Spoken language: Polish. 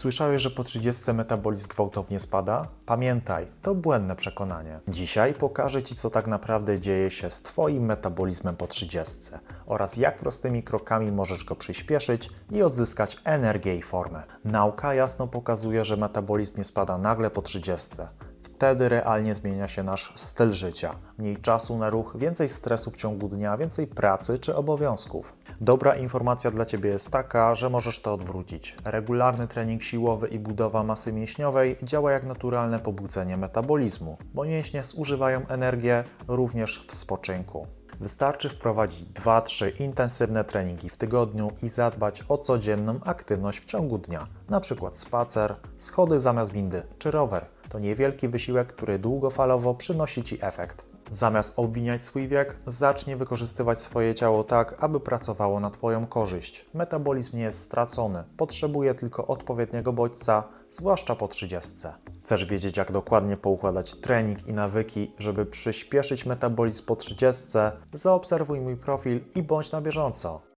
Słyszałeś, że po 30 metabolizm gwałtownie spada? Pamiętaj, to błędne przekonanie. Dzisiaj pokażę Ci, co tak naprawdę dzieje się z Twoim metabolizmem po 30 oraz jak prostymi krokami możesz go przyspieszyć i odzyskać energię i formę. Nauka jasno pokazuje, że metabolizm nie spada nagle po 30. Wtedy realnie zmienia się nasz styl życia. Mniej czasu na ruch, więcej stresu w ciągu dnia, więcej pracy czy obowiązków. Dobra informacja dla Ciebie jest taka, że możesz to odwrócić. Regularny trening siłowy i budowa masy mięśniowej działa jak naturalne pobudzenie metabolizmu, bo mięśnie zużywają energię również w spoczynku. Wystarczy wprowadzić 2-3 intensywne treningi w tygodniu i zadbać o codzienną aktywność w ciągu dnia, przykład spacer, schody zamiast windy czy rower. To niewielki wysiłek, który długofalowo przynosi Ci efekt. Zamiast obwiniać swój wiek, zacznij wykorzystywać swoje ciało tak, aby pracowało na Twoją korzyść. Metabolizm nie jest stracony, potrzebuje tylko odpowiedniego bodźca, zwłaszcza po 30. Chcesz wiedzieć, jak dokładnie poukładać trening i nawyki, żeby przyspieszyć metabolizm po 30? Zaobserwuj mój profil i bądź na bieżąco.